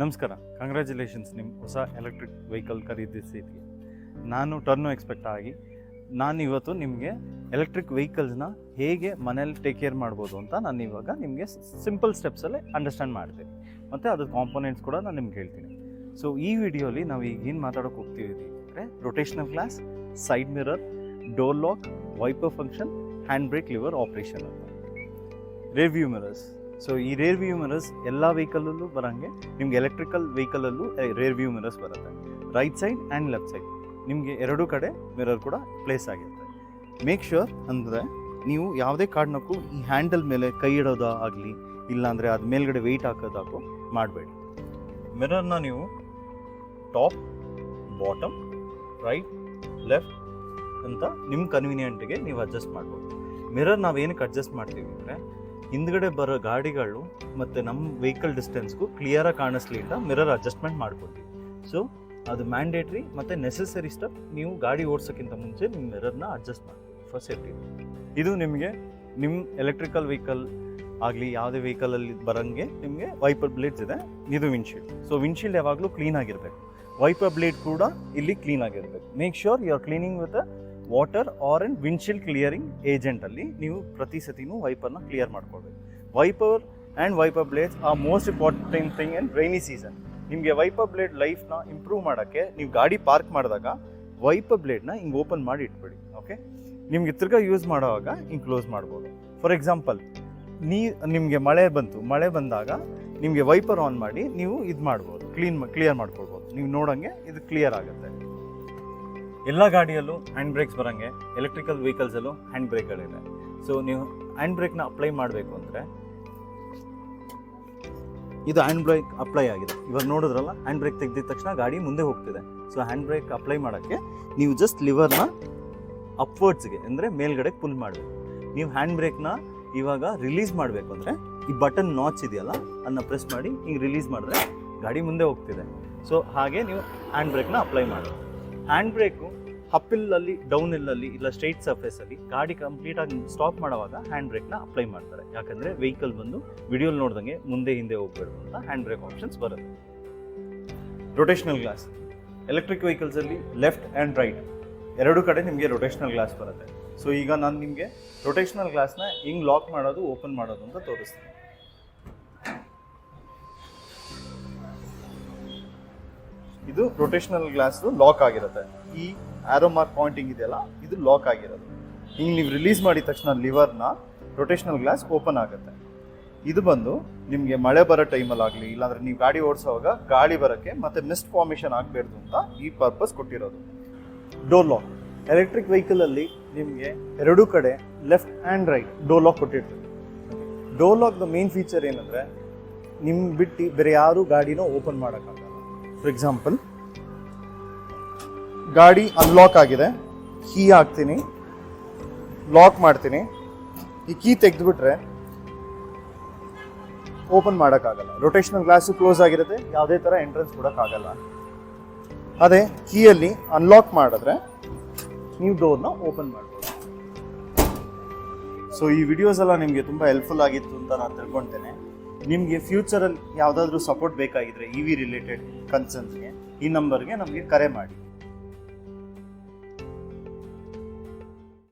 ನಮಸ್ಕಾರ. ಕಂಗ್ರ್ಯಾಚುಲೇಷನ್ಸ್ ನಿಮ್ಮ ಹೊಸ ಎಲೆಕ್ಟ್ರಿಕ್ ವೆಹಿಕಲ್ ಖರೀದಿಸಿದ್ವಿ ನಾನು ಟರ್ನು ಎಕ್ಸ್ಪೆಕ್ಟ್ ಆಗಿ, ನಾನು ಇವತ್ತು ನಿಮಗೆ ಎಲೆಕ್ಟ್ರಿಕ್ ವೆಹಿಕಲ್ಸ್ನ ಹೇಗೆ ಮನೇಲಿ ಟೇಕ್ ಕೇರ್ ಮಾಡ್ಬೋದು ಅಂತ ನಾನು ಇವಾಗ ನಿಮಗೆ ಸಿಂಪಲ್ ಸ್ಟೆಪ್ಸಲ್ಲೇ ಅಂಡರ್ಸ್ಟ್ಯಾಂಡ್ ಮಾಡ್ತೀನಿ. ಮತ್ತು ಅದ್ರ ಕಾಂಪೊನೆಂಟ್ಸ್ ಕೂಡ ನಾನು ನಿಮ್ಗೆ ಹೇಳ್ತೀನಿ. ಸೊ ಈ ವಿಡಿಯೋಲಿ ನಾವು ಈಗ ಏನು ಮಾತಾಡೋಕೆ ಹೋಗ್ತೀವಿ ಅಂದರೆ rotational glass side mirror door lock wiper function hand brake lever operation rear mirrors so ಈ ರೇರ್ ವ್ಯೂ ಮಿರರ್ಸ್ ಎಲ್ಲ ವೆಹಿಕಲಲ್ಲೂ ಬರೋಂಗೆ, ನಿಮ್ಗೆ ಎಲೆಕ್ಟ್ರಿಕಲ್ ವೆಹಿಕಲಲ್ಲೂ ರೇರ್ ವ್ಯೂ ಮಿರರ್ಸ್ ಬರುತ್ತೆ. Right side and left side ನಿಮಗೆ ಎರಡೂ ಕಡೆ ಮಿರರ್ ಕೂಡ ಪ್ಲೇಸ್ ಆಗಿರುತ್ತೆ. ಮೇಕ್ ಶ್ಯೂರ್ ಅಂದರೆ ನೀವು ಯಾವುದೇ ಕಾರಣಕ್ಕೂ ಈ ಹ್ಯಾಂಡಲ್ ಮೇಲೆ ಕೈ ಇಡೋದು ಆಗಲಿ, ಇಲ್ಲಾಂದರೆ ಅದು ಮೇಲ್ಗಡೆ ವೆಯ್ಟ್ ಹಾಕೋದಾಗೋ ಮಾಡಬೇಡಿ. ಮಿರರ್ನ ನೀವು ಟಾಪ್ ಬಾಟಮ್ ರೈಟ್ ಲೆಫ್ಟ್ ಅಂತ ನಿಮ್ಮ ಕನ್ವೀನಿಯೆಂಟಿಗೆ ನೀವು ಅಡ್ಜಸ್ಟ್ ಮಾಡ್ಬೋದು. ಮಿರರ್ ನಾವು ಏನಕ್ಕೆ ಅಡ್ಜಸ್ಟ್ ಮಾಡ್ತೀವಿ ಅಂದರೆ ಹಿಂದ್ಗಡೆ ಬರೋ ಗಾಡಿಗಳು ಮತ್ತು ನಮ್ಮ ವೆಹಿಕಲ್ ಡಿಸ್ಟೆನ್ಸ್ಗೂ ಕ್ಲಿಯರಾಗಿ ಕಾಣಿಸ್ಲಿ ಅಂತ ಮಿರರ್ ಅಡ್ಜಸ್ಟ್ಮೆಂಟ್ ಮಾಡ್ಕೊತೀವಿ. ಸೊ ಅದು ಮ್ಯಾಂಡೇಟ್ರಿ ಮತ್ತು ನೆಸೆಸರಿ ಸ್ಟೆಪ್ ನೀವು ಗಾಡಿ ಓಡಿಸೋಕ್ಕಿಂತ ಮುಂಚೆ ನಿಮ್ಮ ಮಿರರ್ನ ಅಡ್ಜಸ್ಟ್ ಮಾಡ್ಬೋದು ಫಸ್ಟ್ ಸೇಫ್ಟಿ ಇದು ನಿಮಗೆ ನಿಮ್ಮ ಎಲೆಕ್ಟ್ರಿಕಲ್ ವೆಹಿಕಲ್ ಆಗಲಿ, ಯಾವುದೇ ವೆಹಿಕಲಲ್ಲಿ ಬರೋಂಗೆ ನಿಮಗೆ ವೈಪರ್ ಬ್ಲೇಡ್ಸ್ ಇದೆ. ಇದು ವಿಂಡ್ಶೀಲ್ಡ್ ಸೊ ವಿಂಡ್ಶೀಲ್ಡ್ ಯಾವಾಗಲೂ ಕ್ಲೀನ್ ಆಗಿರಬೇಕು. ವೈಪರ್ ಬ್ಲೇಡ್ ಕೂಡ ಇಲ್ಲಿ ಕ್ಲೀನ್ ಆಗಿರಬೇಕು. Make sure you are cleaning with water or and windshield clearing ಏಜೆಂಟಲ್ಲಿ ನೀವು ಪ್ರತಿ ಸತಿನೂ ವೈಪರ್ನ ಕ್ಲಿಯರ್ ಮಾಡ್ಕೊಳ್ಬೇಕು. ವೈಪರ್ ಆ್ಯಂಡ್ ವೈಪರ್ ಬ್ಲೇಡ್ಸ್ ಆ most important thing in rainy season ನಿಮಗೆ ವೈಪರ್ ಬ್ಲೇಡ್ ಲೈಫ್ನ ಇಂಪ್ರೂವ್ ಮಾಡೋಕ್ಕೆ ನೀವು ಗಾಡಿ ಪಾರ್ಕ್ ಮಾಡಿದಾಗ ವೈಪರ್ ಬ್ಲೇಡ್ನ ಹಿಂಗೆ ಓಪನ್ ಮಾಡಿ ಇಟ್ಬಿಡಿ ಓಕೆ ನಿಮಗೆ ತಿರ್ಗಾ ಯೂಸ್ ಮಾಡೋವಾಗ ಹಿಂಗೆ ಕ್ಲೋಸ್ ಮಾಡ್ಬೋದು. ಫಾರ್ ಎಕ್ಸಾಂಪಲ್ ನೀ, ನಿಮಗೆ ಮಳೆ ಬಂತು, ಮಳೆ ಬಂದಾಗ ನಿಮಗೆ ವೈಪರ್ ಆನ್ ಮಾಡಿ ನೀವು ಇದು ಮಾಡ್ಬೋದು ಕ್ಲೀನ್ ಕ್ಲಿಯರ್ ಮಾಡ್ಕೊಳ್ಬೋದು. ನೀವು ನೋಡೋಂಗೆ ಇದು ಕ್ಲಿಯರ್ ಆಗುತ್ತೆ. ಎಲ್ಲ ಗಾಡಿಯಲ್ಲೂ ಹ್ಯಾಂಡ್ ಬ್ರೇಕ್ಸ್ ಬರೋಂಗೆ ಎಲೆಕ್ಟ್ರಿಕಲ್ ವೆಹಿಕಲ್ಸಲ್ಲೂ ಹ್ಯಾಂಡ್ ಬ್ರೇಕ್ಗಳಿದೆ ಸೊ ನೀವು ಹ್ಯಾಂಡ್ ಬ್ರೇಕ್ನ ಅಪ್ಲೈ ಮಾಡಬೇಕು ಅಂದರೆ ಇದು ಹ್ಯಾಂಡ್ ಬ್ರೇಕ್ ಅಪ್ಲೈ ಆಗಿದೆ. ಇವಾಗ ನೋಡಿದ್ರಲ್ಲ ಹ್ಯಾಂಡ್ ಬ್ರೇಕ್ ತೆಗೆದಿದ ತಕ್ಷಣ ಗಾಡಿ ಮುಂದೆ ಹೋಗ್ತಿದೆ. ಸೊ ಹ್ಯಾಂಡ್ ಬ್ರೇಕ್ ಅಪ್ಲೈ ಮಾಡೋಕ್ಕೆ ನೀವು ಜಸ್ಟ್ ಲಿವರ್ನ ಅಪ್ವರ್ಡ್ಸ್ಗೆ ಅಂದರೆ ಮೇಲ್ಗಡೆ ಪುಲ್ ಮಾಡಬೇಕು. ನೀವು ಹ್ಯಾಂಡ್ ಬ್ರೇಕ್ನ ಇವಾಗ ರಿಲೀಸ್ ಮಾಡಬೇಕು ಅಂದರೆ, ಈ ಬಟನ್ ನಾಚ್ ಇದೆಯಲ್ಲ ಅದನ್ನ ಪ್ರೆಸ್ ಮಾಡಿ, ಹಿಂಗೆ ರಿಲೀಸ್ ಮಾಡಿದ್ರೆ ಗಾಡಿ ಮುಂದೆ ಹೋಗ್ತಿದೆ. ಸೊ ಹಾಗೆ ನೀವು ಹ್ಯಾಂಡ್ ಬ್ರೇಕ್ನ ಅಪ್ಲೈ ಮಾಡಿ ಹ್ಯಾಂಡ್ ಬ್ರೇಕು ಹಪ್ಪಿಲ್ಲಲ್ಲಿ ಡೌನ್ ಇಲ್ಲಲ್ಲಿ ಇಲ್ಲ ಸ್ಟ್ರೈಟ್ ಸರ್ಫೇಸಲ್ಲಿ ಗಾಡಿ ಕಂಪ್ಲೀಟಾಗಿ ಸ್ಟಾಪ್ ಮಾಡುವಾಗ ಹ್ಯಾಂಡ್ ಬ್ರೇಕ್ನ ಅಪ್ಲೈ ಮಾಡ್ತಾರೆ. ಯಾಕಂದರೆ ವೆಹಿಕಲ್ ಬಂದು ವಿಡಿಯೋಲಿ ನೋಡ್ದಂಗೆ ಮುಂದೆ ಹಿಂದೆ ಹೋಗ್ಬೇಡು ಅಂತ ಹ್ಯಾಂಡ್ ಬ್ರೇಕ್ ಆಪ್ಷನ್ಸ್ ಬರುತ್ತೆ. ರೊಟೇಷನಲ್ ಗ್ಲಾಸ್ ಎಲೆಕ್ಟ್ರಿಕ್ ವೆಹಿಕಲ್ಸಲ್ಲಿ ಲೆಫ್ಟ್ ಆ್ಯಂಡ್ ರೈಟ್ ಎರಡು ಕಡೆ ನಿಮಗೆ ರೊಟೇಷನಲ್ ಗ್ಲಾಸ್ ಬರುತ್ತೆ. ಸೊ ಈಗ ನಾನು ನಿಮಗೆ ರೊಟೇಷನಲ್ ಗ್ಲಾಸ್ನ ಹಿಂಗೆ ಲಾಕ್ ಮಾಡೋದು ಓಪನ್ ಮಾಡೋದು ಅಂತ ತೋರಿಸ್ತೀನಿ. ಇದು ರೊಟೇಷನಲ್ ಗ್ಲಾಸ್ ಲಾಕ್ ಆಗಿರುತ್ತೆ. ಈ ಆರೋ ಮಾರ್ಕ್ ಪಾಯಿಂಟಿಂಗ್ ಇದೆಯಲ್ಲ, ಇದು ಲಾಕ್ ಆಗಿರೋದು. ಹಿಂಗೆ ನೀವು ರಿಲೀಸ್ ಮಾಡಿದ ತಕ್ಷಣ ಲಿವರ್ನ ರೊಟೇಷನಲ್ ಗ್ಲಾಸ್ ಓಪನ್ ಆಗುತ್ತೆ. ಇದು ಬಂದು ನಿಮಗೆ ಮಳೆ ಬರೋ ಟೈಮಲ್ಲಿ ಆಗಲಿ, ಇಲ್ಲಾಂದ್ರೆ ನೀವು ಗಾಡಿ ಓಡಿಸೋವಾಗ ಗಾಳಿ ಬರೋಕ್ಕೆ ಮತ್ತೆ ಮಿಸ್ಟ್ ಫಾರ್ಮೇಷನ್ ಆಗಬಾರ್ದು ಅಂತ ಈ ಪರ್ಪಸ್ ಕೊಟ್ಟಿರೋದು. ಡೋರ್ ಲಾಕ್ ಎಲೆಕ್ಟ್ರಿಕ್ ವೆಹಿಕಲಲ್ಲಿ ನಿಮಗೆ ಎರಡೂ ಕಡೆ left and right door lock ಕೊಟ್ಟಿರ್ತೀವಿ. ಡೋರ್ ಲಾಕ್ದ ಮೇನ್ ಫೀಚರ್ ಏನಂದರೆ ನಿಮ್ಮ ಬಿಟ್ಟು ಬೇರೆ ಯಾರೂ ಗಾಡಿನೂ ಓಪನ್ ಮಾಡೋಕ್ಕಾಗಲ್ಲ. ಫಾರ್ ಎಕ್ಸಾಂಪಲ್ ಗಾಡಿ ಅನ್ಲಾಕ್ ಆಗಿದೆ ಕೀ ಹಾಕ್ತೀನಿ ಲಾಕ್ ಮಾಡ್ತೀನಿ, ಈ ಕೀ ತೆಗೆದುಬಿಟ್ರೆ ಓಪನ್ ಮಾಡೋಕ್ಕಾಗಲ್ಲ. ರೊಟೇಷನಲ್ ಗ್ಲಾಸು ಕ್ಲೋಸ್ ಆಗಿರುತ್ತೆ, ಯಾವುದೇ ಥರ ಎಂಟ್ರೆನ್ಸ್ ಕೊಡೋಕ್ಕಾಗಲ್ಲ. ಅದೇ ಕೀಯಲ್ಲಿ ಅನ್ಲಾಕ್ ಮಾಡಿದ್ರೆ ನೀವು ಡೋರ್ನ ಓಪನ್ ಮಾಡ್ಬೋದು. ಸೊ ಈ ವಿಡಿಯೋಸ್ ಎಲ್ಲ ನಿಮಗೆ ತುಂಬ ಹೆಲ್ಪ್ಫುಲ್ ಆಗಿತ್ತು ಅಂತ ನಾನು ತಿಳ್ಕೊಳ್ತೇನೆ ನಿಮಗೆ ಫ್ಯೂಚರಲ್ಲಿ ಯಾವುದಾದ್ರೂ ಸಪೋರ್ಟ್ ಬೇಕಾಗಿದ್ರೆ ಇ ವಿ ರಿಲೇಟೆಡ್ ಕನ್ಸರ್ನ್ಸ್ಗೆ ಈ ನಂಬರ್ಗೆ ನಮಗೆ ಕರೆ ಮಾಡಿ.